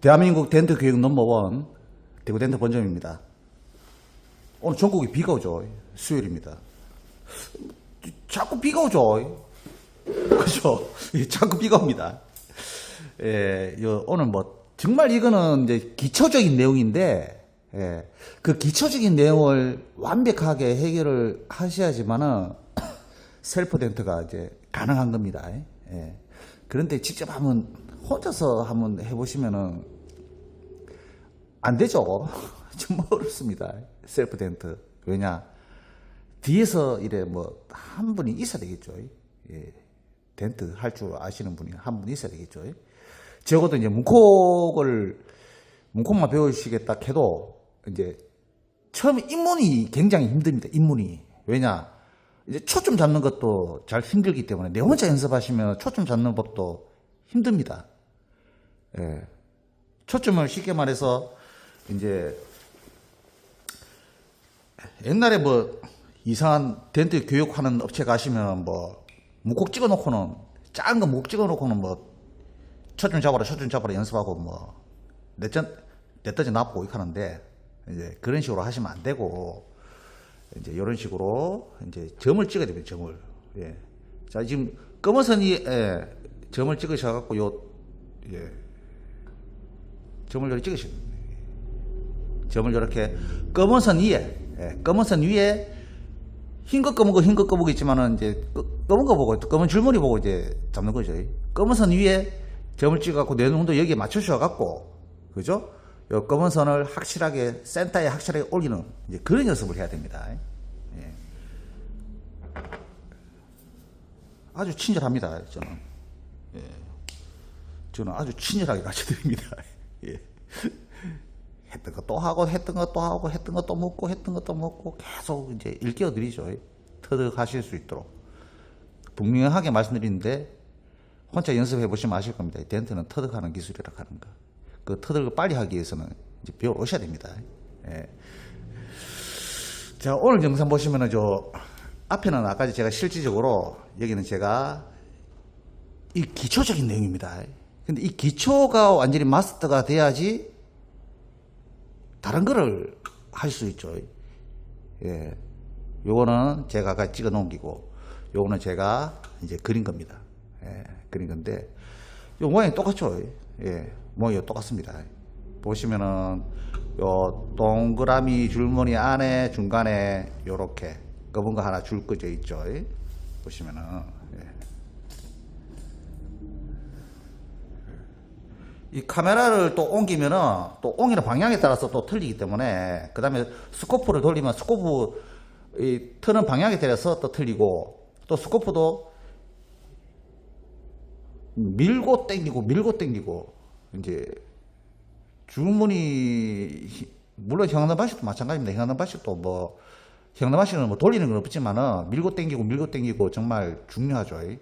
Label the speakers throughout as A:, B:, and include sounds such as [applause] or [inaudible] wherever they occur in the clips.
A: 대한민국 덴트 교육 넘버원 대구 덴트 본점입니다. 오늘 전국에 비가 오죠. 수요일입니다. 자꾸 비가 오죠. 그죠? [laughs] 예, 자꾸 비가 옵니다. 예, 요, 오늘 뭐, 정말 이거는 이제 기초적인 내용인데, 예, 그 기초적인 내용을 완벽하게 해결을 하셔야지만은, [coughs] 셀프 덴트가 이제 가능한 겁니다. 예. 그런데 직접 한번, 혼자서 한번 해보시면은, 안 되죠. [laughs] 정말 어렵습니다. 셀프 덴트. 왜냐? 뒤에서 이래 뭐, 한 분이 있어야 되겠죠. 예. 덴트 할 줄 아시는 분이 한 분 있어야 되겠죠. 적어도 이제 문콕을, 문콕만 배우시겠다 해도, 이제, 처음에 입문이 굉장히 힘듭니다. 입문이. 왜냐? 이제 초점 잡는 것도 잘 힘들기 때문에, 내 혼자 연습하시면 초점 잡는 법도 힘듭니다. 예. 초점을 쉽게 말해서, 이제, 옛날에 뭐 이상한 덴트 교육하는 업체 가시면 뭐 무콕 찍어 놓고는 작은 거목 찍어 놓고는 뭐 초점 잡아라 초점 잡아라 연습하고 뭐 내전 내떠지 나보고 이렇게 하는데 이제 그런 식으로 하시면 안 되고 이제 이런 식으로 이제 점을 찍어야 됩니다 점을 예. 자 지금 검은 선이 예, 점을 찍으셔갖고 요 예. 점을 이렇게 찍으시면 점을 이렇게 검은 선 위에 예, 검은 선 위에 흰거 검은 거흰거 검은 거 있지만은 이제 끄- 검은 거 보고 검은 줄무늬 보고 이제 잡는 거죠. 검은 선 위에 점을 찍어갖고 내 눈도 여기에 맞추셔 갖고 그죠? 요 검은 선을 확실하게 센터에 확실하게 올리는 이제 그런 연습을 해야 됩니다. 예. 아주 친절합니다. 저는 예. 저는 아주 친절하게 [laughs] 가르쳐 드립니다. 예. 했던 거 또 하고 했던 거 또 하고 했던 거 또 먹고 했던 거 또 먹고 계속 이제 일깨워 드리죠. 터득하실 수 있도록 분명하게 말씀드리는데 혼자 연습해 보시면 아실 겁니다. 이 덴트는 터득하는 기술이라 하는 거. 그 터득을 빨리 하기 위해서는 이제 배워 오셔야 됩니다. 예. 자 오늘 영상 보시면은 저 앞에는 아까 제가 실질적으로 여기는 제가 이 기초적인 내용입니다. 근데 이 기초가 완전히 마스터가 돼야지 다른 거를 할 수 있죠. 예. 요거는 제가 아까 찍어 넘기고, 요거는 제가 이제 그린 겁니다. 예. 그린 건데, 요 모양이 똑같죠. 예. 모양이 똑같습니다. 보시면은, 요 동그라미 줄무늬 안에 중간에 요렇게 검은 거 하나 줄 꺼져 있죠. 보시면은, 이 카메라를 또 옮기면은 또 옮기는 방향에 따라서 또 틀리기 때문에 그 다음에 스코프를 돌리면 스코프 이 트는 방향에 따라서 또 틀리고 또 스코프도 밀고 땡기고 밀고 땡기고 이제 주문이 물론 형남바식도 마찬가지입니다. 형남바식도 뭐 형남바식은 뭐 돌리는 건 없지만은 밀고 땡기고 밀고 땡기고 정말 중요하죠. 예.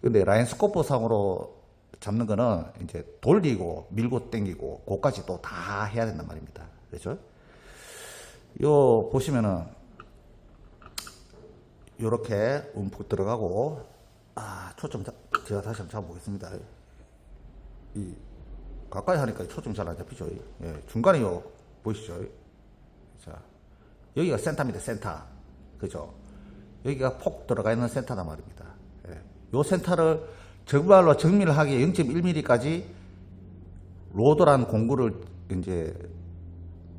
A: 근데 라인 스코프 상으로 잡는 거는 이제 돌리고 밀고 땡기고 그까지 또 다 해야 된단 말입니다. 그렇죠? 요 보시면은 요렇게 움푹 들어가고 아 초점 잡, 제가 다시 한번 잡아보겠습니다. 이 가까이 하니까 초점 잘 안 잡히죠. 예, 중간에 요 보이시죠? 자 여기가 센터입니다. 센터 그죠? 여기가 폭 들어가 있는 센터단 말입니다. 예, 요 센터를 정말로 정밀을 하기에 0.1mm까지 로드란 공구를 이제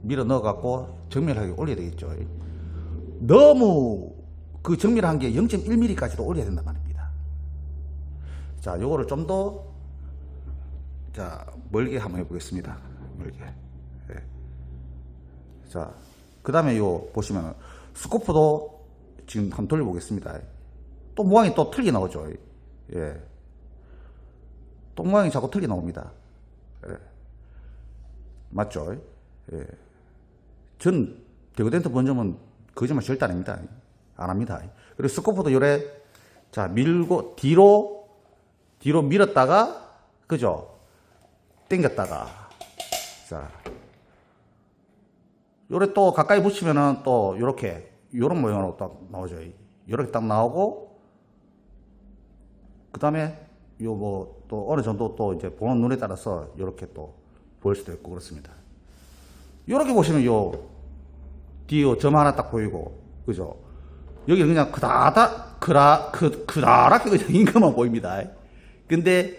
A: 밀어 넣어갖고 정밀하게 올려야 되겠죠. 너무 그 정밀한 게 0.1mm까지도 올려야 된단 말입니다. 자, 요거를 좀 더, 자, 멀게 한번 해보겠습니다. 멀게. 예. 자, 그 다음에 요, 보시면, 스코프도 지금 한번 돌려보겠습니다. 또 모양이 또 틀리게 나오죠. 예. 또 모양이 자꾸 틀리게 나옵니다. 예. 맞죠? 예. 전 대구덴트 본점은 거짓말 절대 안 합니다. 안 합니다. 그리고 스코프도 요래, 자, 밀고, 뒤로, 뒤로 밀었다가, 그죠? 당겼다가, 자. 요래 또 가까이 붙이면은 또 요렇게, 요런 모양으로 딱 나오죠. 요렇게 딱 나오고, 그 다음에 요뭐 또 어느 정도 또 이제 보는 눈에 따라서 요렇게 또 보일 수도 있고 그렇습니다. 이렇게 보시면 요 뒤에 요점 하나 딱 보이고 그죠? 여기는 그냥 그다다 그라 그 그다랗게 그냥 인것만 보입니다. 근데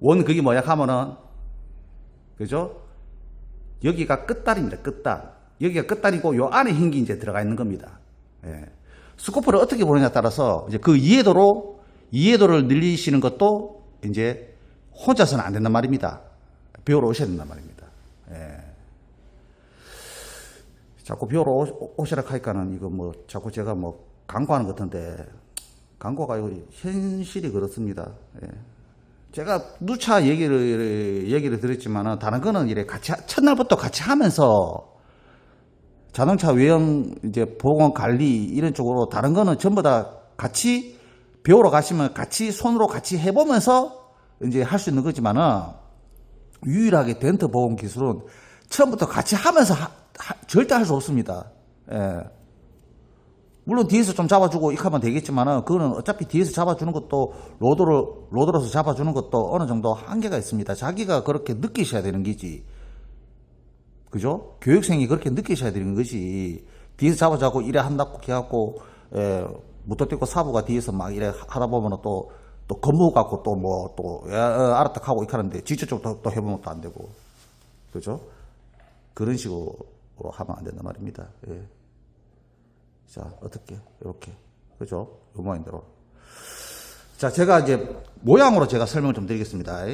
A: 원 그게 뭐냐 하면은 그죠? 여기가 끝다리입니다. 끝달. 여기가 끝다리고 요 안에 흰게 이제 들어가 있는 겁니다. 예. 스코프를 어떻게 보느냐에 따라서 이제 그 이해도로 이해도를 늘리시는 것도 이제 혼자서는 안 된단 말입니다. 배우러 오셔야 된단 말입니다. 예. 자꾸 배우러 오- 오시라 하니까는 이거 뭐 자꾸 제가 뭐 광고하는 것 같은데 광고가 현실이 그렇습니다. 예. 제가 누차 얘기를 얘기를 드렸지만은 다른 거는 이래 같이 하- 첫날부터 같이 하면서 자동차 외형 이제 보건 관리 이런 쪽으로 다른 거는 전부 다 같이 배우러 가시면 같이 손으로 같이 해보면서 이제 할 수 있는 거지만은 유일하게 덴트 보험 기술은 처음부터 같이 하면서 하- 하- 절대 할 수 없습니다. 예. 물론 뒤에서 좀 잡아주고 이렇게 하면 되겠지만은 그거는 어차피 뒤에서 잡아주는 것도 로드를 로드로서 잡아주는 것도 어느 정도 한계가 있습니다. 자기가 그렇게 느끼셔야 되는 거지. 그죠? 교육생이 그렇게 느끼셔야 되는 것이 뒤에서 잡아자고 이래 한다고 해갖고 에, 무토띠고 사부가 뒤에서 막 이래 하다 보면은 또, 또 건무 갖고 또 뭐또 알았다 하고 이렇게 하는데 직접적으로 또, 또 해보면 또 안 되고 그죠? 그런 식으로 하면 안 된단 말입니다. 예. 자 어떻게 이렇게 그죠? 요 모양대로 자 제가 이제 모양으로 제가 설명을 좀 드리겠습니다.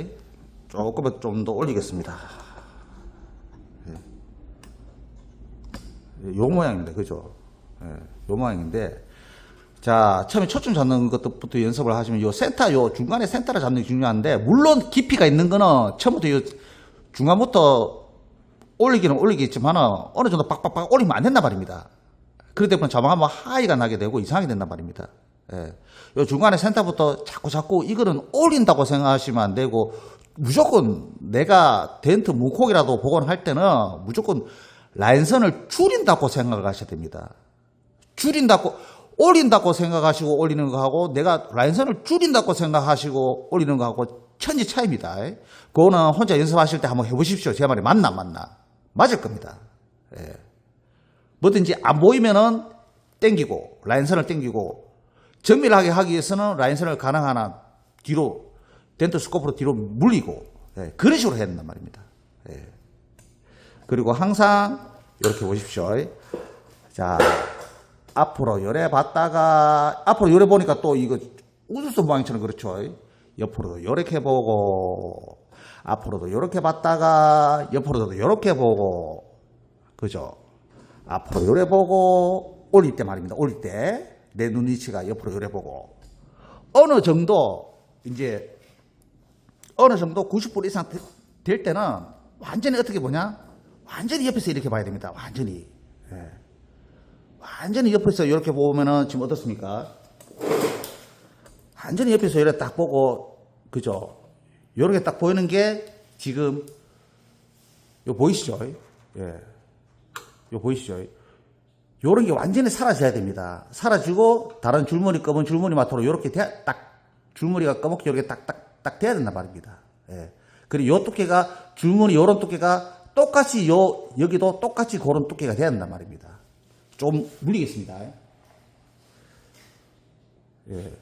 A: 조금 좀더 올리겠습니다. 예, 요 모양입니다. 그죠? 예, 요 모양인데, 자, 처음에 초점 잡는 것부터 연습을 하시면 요 센터, 요 중간에 센터를 잡는 게 중요한데, 물론 깊이가 있는 거는 처음부터 요 중간부터 올리기는 올리겠지만, 어느 정도 빡빡빡 올리면 안 된단 말입니다. 그렇기 때문에 자막하면 하이가 나게 되고 이상하게 된단 말입니다. 예. 요 중간에 센터부터 자꾸 자꾸 이거는 올린다고 생각하시면 안 되고 무조건 내가 덴트 무콕이라도 복원할 때는 무조건 라인선을 줄인다고 생각을 하셔야 됩니다. 줄인다고 올린다고 생각하시고 올리는 거하고 내가 라인선을 줄인다고 생각하시고 올리는 거하고 천지 차이입니다. 그거는 혼자 연습하실 때 한번 해보십시오. 제 말이 맞나 안 맞나 맞을 겁니다. 예. 뭐든지 안 보이면은 땡기고 라인선을 땡기고 정밀하게 하기 위해서는 라인선을 가능한 한 뒤로 덴트 스코프로 뒤로 물리고 예, 그런 식으로 해야 된단 말입니다. 예. 그리고 항상 이렇게 보십시오. 자 앞으로 요래 봤다가 앞으로 요래 보니까 또 이거 우주선 모양처럼 그렇죠. 옆으로도 요렇게 보고 앞으로도 요렇게 봤다가 옆으로도 요렇게 보고 그죠? 앞으로 요래 보고 올릴 때 말입니다. 올릴 때 내 눈 위치가 옆으로 요래 보고 어느 정도 이제 어느 정도 90% 이상 되- 될 때는 완전히 어떻게 보냐? 완전히 옆에서 이렇게 봐야 됩니다. 완전히. 예. 완전히 옆에서 이렇게 보면은 지금 어떻습니까? 완전히 옆에서 이렇게 딱 보고 그죠? 이렇게 딱 보이는 게 지금 요 보이시죠? 예. 요 보이시죠? 요런 게 완전히 사라져야 됩니다. 사라지고 다른 줄무늬 검은 줄무늬 마토로 이렇게 딱 줄무늬가 검게 이렇게 딱딱 딱 돼야 된단 말입니다. 예. 그리고 요 두께가 줄무늬 요런 두께가 똑같이 요 여기도 똑같이 그런 두께가 돼야 된단 말입니다. 좀 물리겠습니다. 예.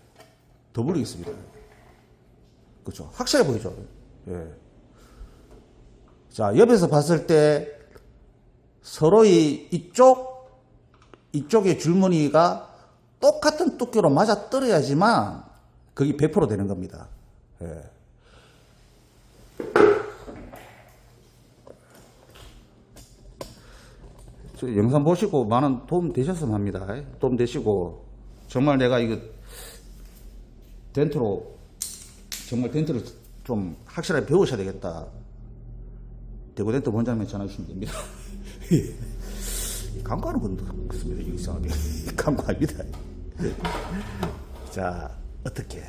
A: 더 물리겠습니다. 그렇죠. 확실해 보이죠. 예. 자, 옆에서 봤을 때 서로의 이쪽 이쪽의 줄무늬가 똑같은 두께로 맞아 떨어야지만 그게 100% 되는 겁니다. 예. 저 영상 보시고 많은 도움 되셨으면 합니다. 도움 되시고 정말 내가 이거 덴트로 정말 덴트를 좀 확실하게 배우셔야 되겠다. 대구 덴트 원장님에 전화 주시면 됩니다. [laughs] 광고하는 건 없습니다. 이상하게. [laughs] 광고 아닙니다. 자, 어떻게.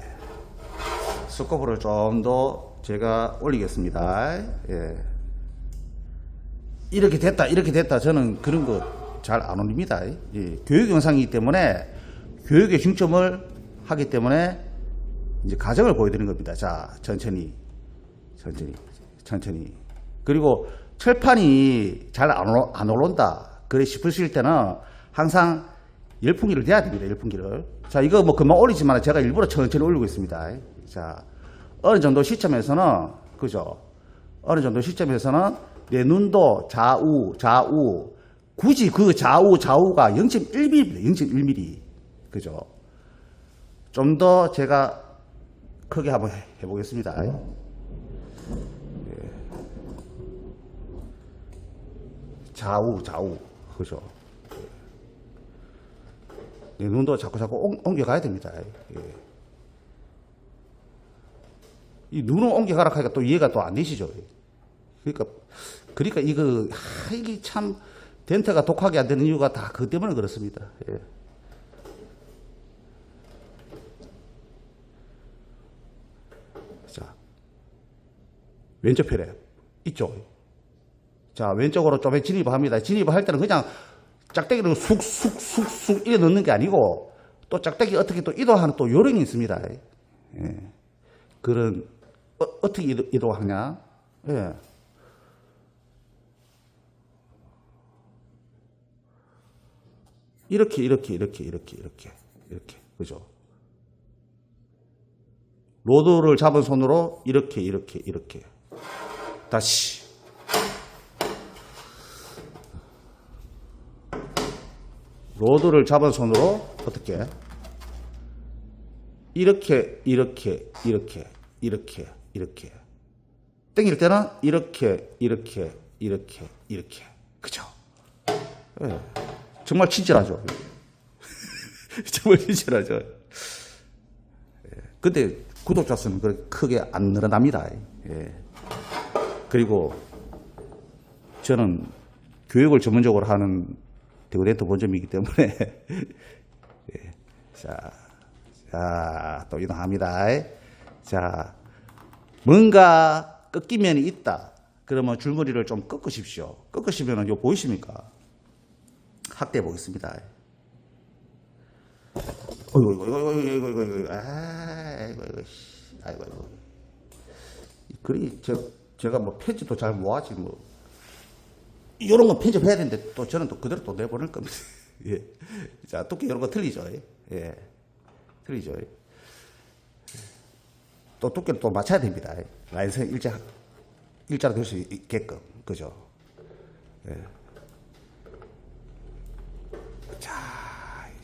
A: 스코프를 좀 더 제가 올리겠습니다. 예. 이렇게 됐다, 이렇게 됐다. 저는 그런 거 잘 안 올립니다. 예. 교육 영상이기 때문에 교육에 중점을 하기 때문에 이제 가정을 보여드리는 겁니다. 자, 천천히, 천천히, 천천히. 그리고 철판이 잘안안 올라온다. 그래 싶으실 때는 항상 열풍기를 대야 됩니다. 열풍기를. 자, 이거 뭐 금방 올리지만 제가 일부러 천천히 올리고 있습니다. 자, 어느 정도 시점에서는, 그죠? 어느 정도 시점에서는 내 눈도 좌우, 좌우, 굳이 그 좌우, 좌우가 0.1mm입니다. 0.1mm. 그죠? 좀 더 제가 크게 한번 해- 해보겠습니다. 예. 좌우, 좌우. 그죠? 내 눈도 자꾸 자꾸 옮- 옮겨가야 됩니다. 예. 이 눈을 옮겨가라 하니까 또 이해가 또 안 되시죠. 그러니까, 그러니까 이거, 하, 이게 참, 덴트가 독하게 안 되는 이유가 다 그 때문에 그렇습니다. 예. 자, 왼쪽 편에 이쪽. 자, 왼쪽으로 좀 진입을 합니다. 진입을 할 때는 그냥 짝대기를 쑥쑥쑥쑥 이래 넣는 게 아니고 또 짝대기 어떻게 또 이동하는 또 요령이 있습니다. 예. 그런 어, 떻게 이동 하냐? 예. 이렇게 이렇게 이렇게 이렇게 이렇게 이렇게 그죠? 로드를 잡은 손으로 이렇게 이렇게 이렇게 다시 로드를 잡은 손으로 어떻게 이렇게 이렇게 이렇게 이렇게 이렇게 땡길 때는 이렇게 이렇게 이렇게 이렇게 그죠? 예. 정말 친절하죠. [laughs] 정말 친절하죠. 예. 근데 구독자 수는 그렇게 크게 안 늘어납니다. 예. 그리고 저는 교육을 전문적으로 하는 대구덴트 본점이기 때문에 [laughs] 예. 자, 자, 또 이동합니다. 자, 뭔가 꺾이면 있다. 그러면 줄무리를 좀 꺾으십시오. 꺾으시면 요 보이십니까? 확대해 보겠습니다. 어이구, 어이구, 어이구, 어이구, 어이구, 어이구, 아이고, 씨. 아이고, 아이고. 그리, 저, 제가 뭐 편집도 잘 못하지, 뭐. 이런 건 편집해야 되는데, 또 저는 또 그대로 또 내보낼 겁니다. [laughs] 예. 자, 두께 이런 거 틀리죠? 예. 틀리죠? 또 두께를 또 맞춰야 됩니다. 라인선 일자, 일자로 될 수 있게끔. 그죠?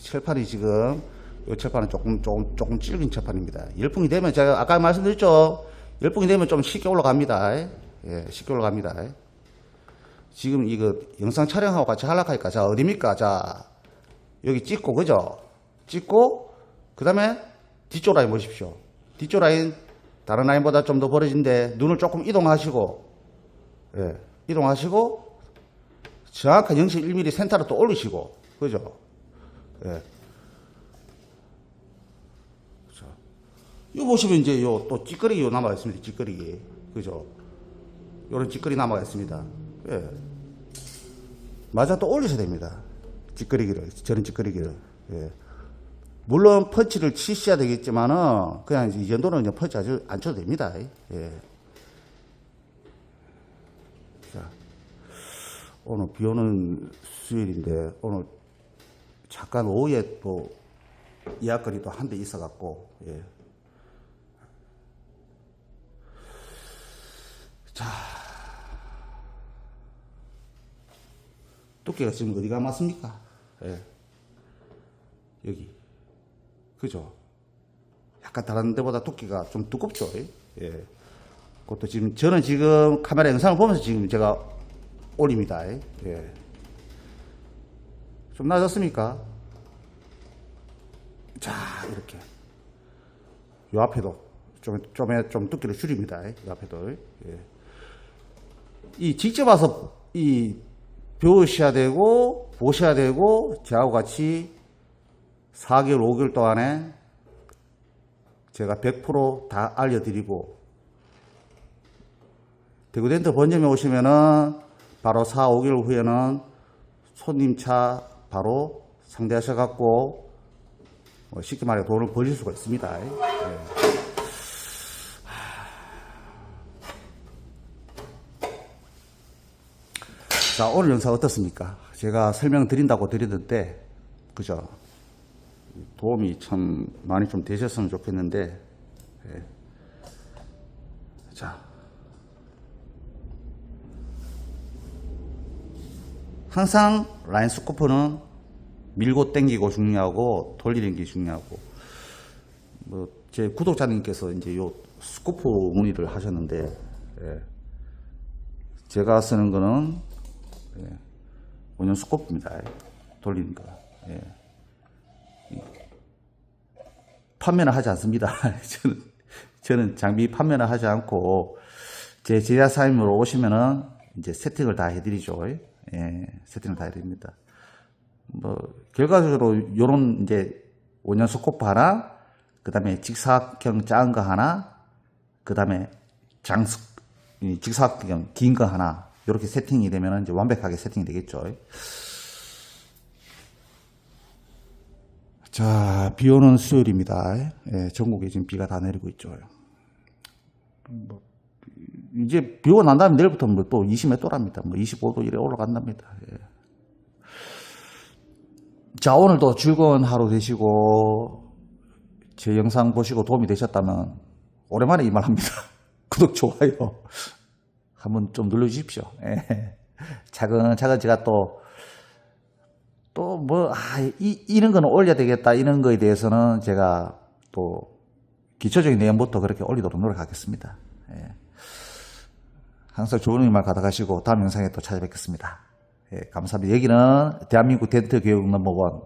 A: 철판이 지금 이 철판은 조금 조금 조금 질긴 철판입니다. 열풍이 되면 제가 아까 말씀드렸죠. 열풍이 되면 좀 쉽게 올라갑니다. 예, 쉽게 올라갑니다. 지금 이거 영상 촬영하고 같이 하려고 하니까 자 어디입니까? 자 여기 찍고 그죠? 찍고 그 다음에 뒤쪽 라인 보십시오. 뒤쪽 라인 다른 라인보다 좀 더 벌어진데 눈을 조금 이동하시고 예, 이동하시고 정확한 0.1mm 센터로 또 올리시고 그죠? 예. 자, 이거 보시면 이제 요 또 찌꺼리 요 남아 있습니다. 찌꺼리. 그죠? 요런 찌꺼리 남아 있습니다. 예. 맞아 또 올리셔야 됩니다. 찌꺼리기를, 저런 찌꺼리기를. 예. 물론 펀치를 치셔야 되겠지만은 그냥 이 정도는 그냥 펀치 아주 안 쳐도 됩니다. 예. 자, 오늘 비 오는 수요일인데 오늘 잠깐 오후에 또 예약거리 또한대 있어갖고, 예. 자. 두께가 지금 어디가 맞습니까? 예. 여기. 그죠? 약간 다른 데보다 두께가 좀 두껍죠? 예. 그것도 지금, 저는 지금 카메라 영상을 보면서 지금 제가 올립니다. 예. 좀 나아졌습니까? 자, 이렇게. 요 앞에도 좀, 좀, 좀 두께를 줄입니다. 요 앞에도. 예. 이 직접 와서 이 배우셔야 되고, 보셔야 되고, 저하고 같이 4개월, 5개월 동안에 제가 100%다 알려드리고, 대구덴트 본점에 오시면은 바로 4, 5개월 후에는 손님 차 바로 상대하셔 갖고 뭐 쉽게 말해 돈을 벌릴 수가 있습니다. 예.
B: 자, 오늘 영상 어떻습니까? 제가 설명드린다고 드리던데, 그죠? 도움이 참 많이 좀 되셨으면 좋겠는데, 예. 자. 항상 라인 스코프는 밀고 당기고 중요하고 돌리는 게 중요하고, 뭐, 제 구독자님께서 이제 요 스코프 문의를 하셨는데, 예. 제가 쓰는 거는 예, 원형 스코프입니다. 돌리는 거. 예. 이- 판매는 하지 않습니다. [laughs] 저는, 저는 장비 판매는 하지 않고 제 제자사님으로 오시면은 이제 세팅을 다 해드리죠. 예, 세팅을 다 해드립니다. 뭐 결과적으로 요런 이제 원형 스코프 하나, 그 다음에 직사각형 작은 거 하나, 그 다음에 이 직사각형 긴 거 하나 이렇게 세팅이 되면 이제 완벽하게 세팅이 되겠죠. 자, 비 오는 수요일입니다. 예, 전국에 지금 비가 다 내리고 있죠. 뭐, 이제 비 오고 난 다음에 내일부터 뭐또 20몇 도랍니다. 뭐 25도 이래 올라간답니다. 예. 자, 오늘도 즐거운 하루 되시고, 제 영상 보시고 도움이 되셨다면, 오랜만에 이 말 합니다. [laughs] 구독, 좋아요. 한번 좀 눌러주십시오. 예. 차근차근 제가 또, 또 뭐, 아, 이, 이런 거는 올려야 되겠다. 이런 거에 대해서는 제가 또 기초적인 내용부터 그렇게 올리도록 노력하겠습니다. 예. 항상 좋은 일만 가져가시고 다음 영상에 또 찾아뵙겠습니다. 예, 감사합니다. 여기는 대한민국 덴트 교육 넘버원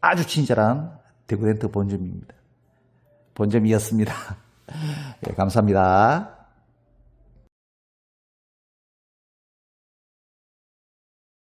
B: 아주 친절한 대구 덴트 본점입니다. 본점이었습니다. [laughs] 예, 감사합니다.